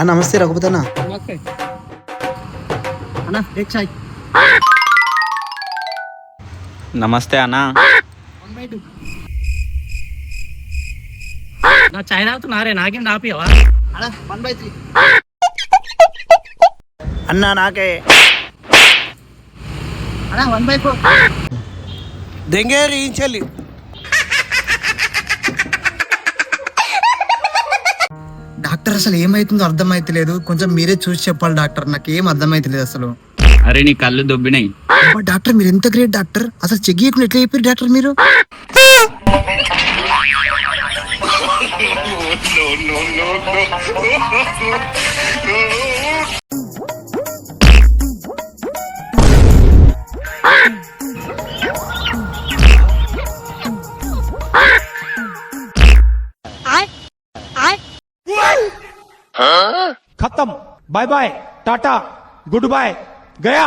ఆ నమస్తే రఘుపతి అన్న అన్న ఎగ్ చాయ్? నమస్తే అన్న. నా చాయ్ తాగుతున్నారే నాకేం రాపియవా అన్న వన్ బై త్రీ అన్న నాకే. అన్న వన్ బై ఫోర్ దెంగేరి చెల్లి డాక్టర్ అసలు ఏమైతుందో అర్థమైతలేదు. కొంచెం మీరే చూసి చెప్పాలి డాక్టర్. నాకు ఏం అర్థమైతలేదు అసలు. అరే నీ కళ్ళు దొబ్బినాయి. డాక్టర్ మీరు ఎంత గ్రేట్ డాక్టర్? అసలు చెక్ చేయకుండా ఎట్లా చెప్పారు డాక్టర్ మీరు? ఖతం bye bye tata good bye Gaya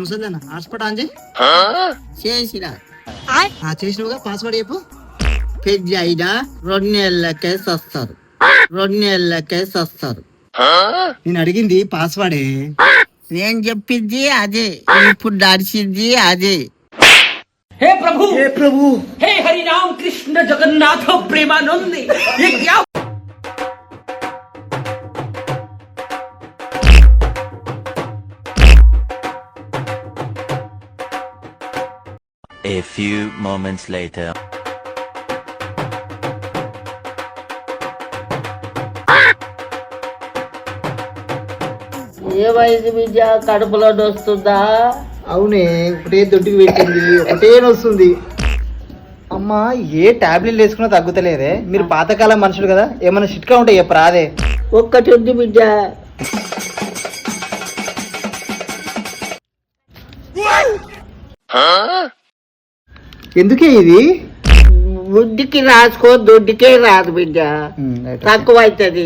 ముసలిదానా హాట్స్పాట్ ఆన్ చేయి ఆ చేసినవుగా? పాస్వర్డ్ చెప్పు. పెద్ద అయినా రెండు నెలలకే సస్తారు. రెండు నెలలకే సస్తారు. నేను అడిగింది పాస్వర్డే. నేను చెప్పింది అదే ఇప్పుడు నడిచింది అదే हे प्रभु हे प्रभु हे हरि राम कृष्ण जगन्नाथ प्रेमानंद ये क्या A few moments later. ఏమైంది విద్య? కడుపులో వస్తుందా అవునే ఒకటే దొడ్డికి పెట్టింది ఒకటే వస్తుంది అమ్మా ఏ టాబ్లెట్లు వేసుకున్నా తగ్గుతలేదే. మీరు పాతకాలం మనుషులు కదా ఏమైనా చిట్కా ఉంటే చెప్పరా అదే ఒక్కటి ఉంది బిడ్డ ఎందుకే ఇది? బుద్ధికి రాసుకో దొడ్డికే రాదు బిడ్డ తక్కువ అవుతుంది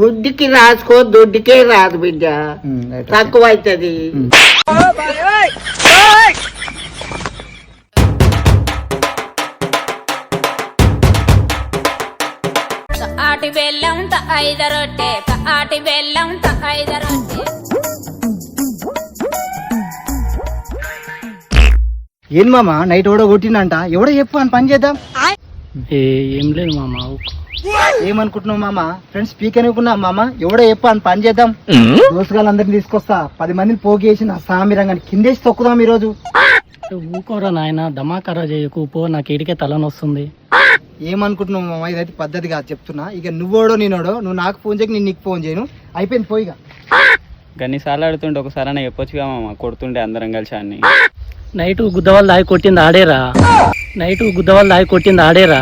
బుద్ధికి రాసుకో దొడ్డికే రాదు బిడ్డ. తక్కువ అవుతుంది ఆటి బెల్లం త ఐద రొట్టె ఆటి బెల్లం త ఐద రొట్టె. ఏం మామ? నైట్ ఎవడో కొట్టిందంట ఎవడో చెప్పు అని పని చేద్దాం. ఏ ఏం లేదు మామ ఏమనుకుంటున్నావు మామ? ఫ్రెండ్స్ స్పీక్ అనుకున్నా మామ. ఎవడో చెప్పు అని పని చేద్దాం. దోసగాళ్ళందరినీ తీసుకొస్తా. పది మందిని పోగేసి నా సామి రంగాన్ని కిందేసి తొక్కుదాం ఈరోజు. ఊకోరా నాయన దమాకరా చేయకు పో నాకు ఇడికే తలనొస్తుంది. ఏమనుకుంటున్నావు మామ? ఇదైతే పద్ధతి కాదు చెప్తున్నా. ఇక నువ్వోడో నేనోడో నువ్వు నాకు ఫోన్ చేయక నేను నీకు ఫోన్ చేయను. అయిపోయింది పోయిగా గన్నిసార్లు ఆడుతుంటే ఒకసారి అన్న చెప్పొచ్చుగా మామ కొడుతుండే అందరం కలిసి అన్ని. నైట్ గుద్దవాళ్ళు దాగి కొట్టింది ఆడేరా. నైట్ గుద్దవాళ్ళు దాగి కొట్టింది ఆడేరా.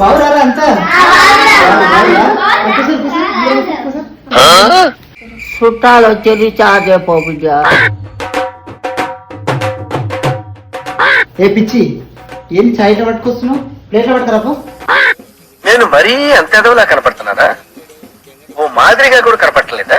బాగురారా అంతా? చుట్టాలు వచ్చేది చాదే పో బిడ్డ ఏ పిచ్చి ఏంటి చాయ్లో పట్టుకొస్తున్నావు? ప్లేట్లో పట్టుకురా పో. నేను మరీ అంత ఎదవలా కనపడుతున్నారా మాదిరిగా కూడా కనపట్టలేదా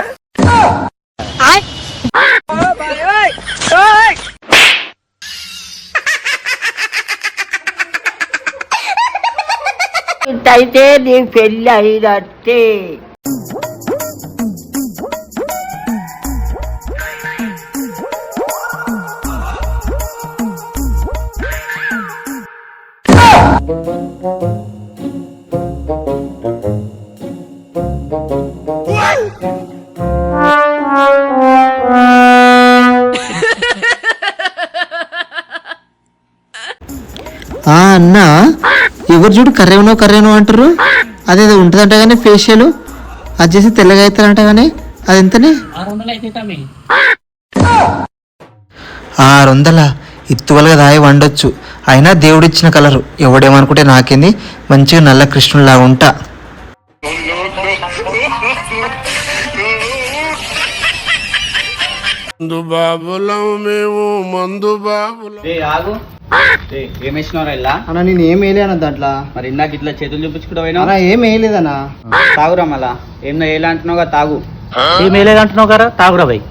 ఇంతైతే నీ పెళ్ళి అయినట్టే. ఆ అన్న ఎవరు చూడు కర్రేవనో కర్రేవనో అంటారు అదేదో ఉంటుందంట కానీ ఫేషియల్ అది చేసి తెల్లగా అవుతారంట కానీ అది ఎంతనే ఆరు వందలు ఇత్తువలుగా దాయి వండొచ్చు. అయినా దేవుడిచ్చిన కలరు. ఎవడేమనుకుంటే నాకేంది? మంచిగా నల్ల కృష్ణులాగా ఉంటా ఏ ఆగు. ఏ, ఏం వేసినావు ఇలా? అన్న నేను ఏం వేయలేను దాంట్లో. మరి ఇందాక ఇట్లా చేతులు చూపించుకుంటూ పోయినావు? అన్న ఏం వేయలేదన్నా తాగురా మళ్ళా. ఏం ఎలా అంటున్నావు కదా తాగు. ఏం వేయలేదంటున్నావు కదా తాగురా భయ్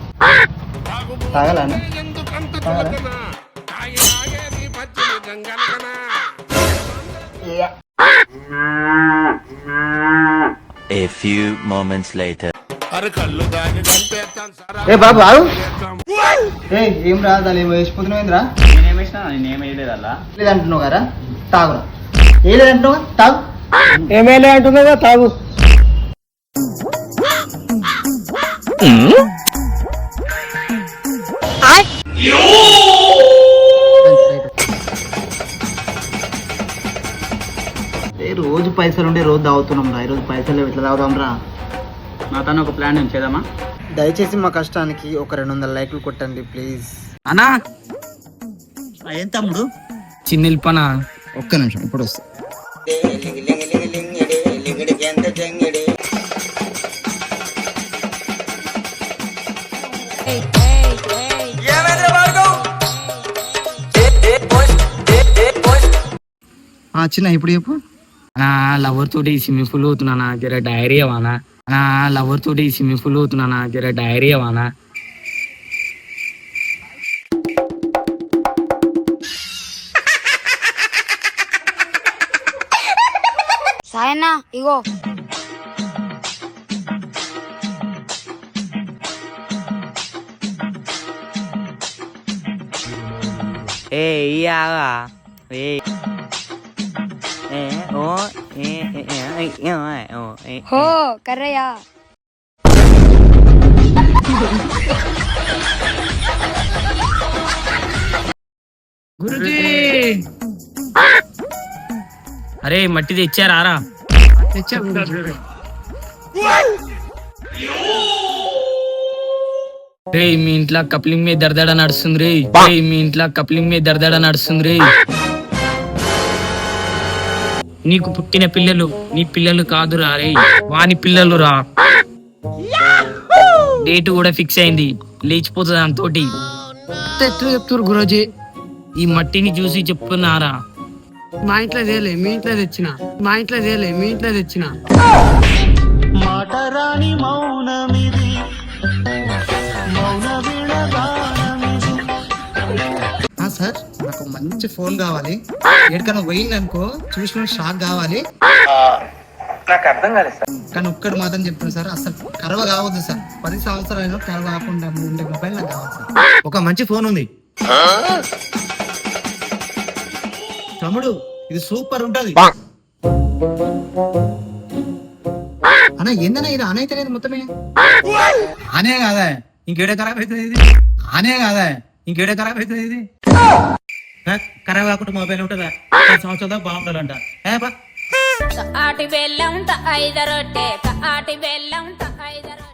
తాగలానా A few moments later. ఏ బాబు ఆగు ఏ ఏం రా దాని ఏమో వేసిపోతున్నావు ఏంద్రా? నేనేం వేసినా? నేనేం వేయలేదు అలా. లేదంటున్నావు కదా తాగురా. ఏ లేదంటున్నావు? తాగు. ఏమేలే అంటున్నావు తాగు. ఏ రోజు పైసలు ఉండే రోజు తాగుతున్నాం రా ఈరోజు పైసలు లేవు, ఇట్లా తాగుదాం రా. నా తను ఒక ప్లాన్ ఏం చేద్దామా? దయచేసి మా కష్టానికి ఒక రెండు వందల లైక్లు కొట్టండి ప్లీజ్. అన్నా ఏం తమ్ముడు? చిన్నెల్పనా ఒక్క నిమిషం ఇప్పుడు వస్తా. ఆ, చిన్న ఇప్పుడు చెప్పు. నా లవర్ తోటి స్విమ్మింగ్ పూల్ అవుతున్నా జర డైరీ అవానా నా లవర్ తోటి స్విమ్మింగ్ పూల్ అవుతున్నా జర డైరీ అవానా సాయన్న ఇగో. ఏ ఇయ్యాగా ఏ ఓ హో కర్రయ్య గురుజీ అరే మట్టి తెచ్చారా రే మీ ఇంట్లో కప్లింగ్ మీద దరదడ నడుస్తుంది రే మీ ఇంట్లో కప్లింగ్ మీద దరదడ నడుస్తుంది రే నీకు పుట్టిన పిల్లలు నీ పిల్లలు కాదురా రే. వాని పిల్లలు రా. డేట్ కూడా ఫిక్స్ అయింది. లేచిపోతుంది ఎట్లా చెప్తారు గురూజీ? ఈ మట్టిని చూసి చెప్తున్నారా? మా ఇంట్లో తేలే మీ ఇంట్లో తెచ్చిన. మా ఇంట్లో తేలే మీ ఇంట్లో తెచ్చిన. సార్? నాకు మంచి ఫోన్ కావాలి. ఎక్కడికైనా పోయింది అనుకో చూసిన షాక్ కావాలి. నాకు అర్థం కాలేదు సార్. కానీ ఒక్కడు మాత్రం చెప్తున్నా సార్ అసలు కరవ కావద్దు సార్. పది సంవత్సరాలు కరవ కాకుండా ఉండే మొబైల్ నాకు కావాలి సార్. ఒక మంచి ఫోన్ ఉంది. తమ్ముడు ఇది సూపర్ ఉంటది. అన్న ఏందన్నా ఇది? ఆన్ అయితే లేదు మొత్తమే. ఆనే కాదా? ఇంకేడే ఖరాబ్ అవుతుంది ఇది? ఆనే కాదా? ఇంకేడే ఖరాబ్ అవుతుంది ఇది? ఖరాబ్ కాకుండా మొబైల్ ఉంటుందా? పది సంవత్సరాలు బాగుండాలంట. ఏ బా. ఆటి బెల్లం ఐదరొట్టే ఆటి బెల్లం ఐదరొట్టే